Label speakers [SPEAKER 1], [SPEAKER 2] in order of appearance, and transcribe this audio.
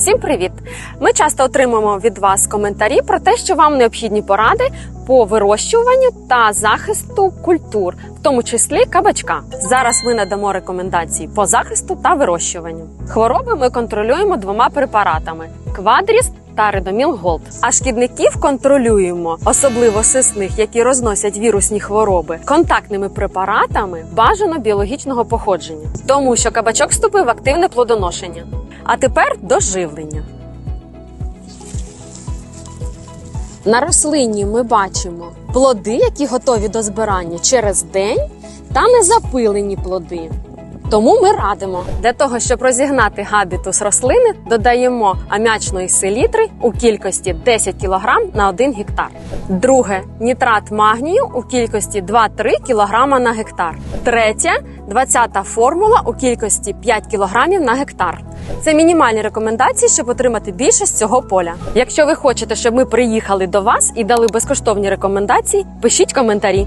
[SPEAKER 1] Всім привіт! Ми часто отримуємо від вас коментарі про те, що вам необхідні поради по вирощуванню та захисту культур, в тому числі кабачка. Зараз ми надамо рекомендації по захисту та вирощуванню. Хвороби ми контролюємо двома препаратами: Квадріс та Редоміл Голд. А шкідників контролюємо, особливо сисних, які розносять вірусні хвороби, контактними препаратами бажано біологічного походження, тому що кабачок вступив в активне плодоношення. А тепер до живлення. На рослині ми бачимо плоди, які готові до збирання через день, та незапилені плоди. Тому ми радимо для того, щоб розігнати габітус рослини, додаємо ам'ячної селітри у кількості 10 кг на 1 гектар. Друге нітрат магнію у кількості 2-3 кг на гектар. Третє 20-та формула у кількості 5 кг на гектар. Це мінімальні рекомендації, щоб отримати більше з цього поля. Якщо ви хочете, щоб ми приїхали до вас і дали безкоштовні рекомендації, пишіть коментарі.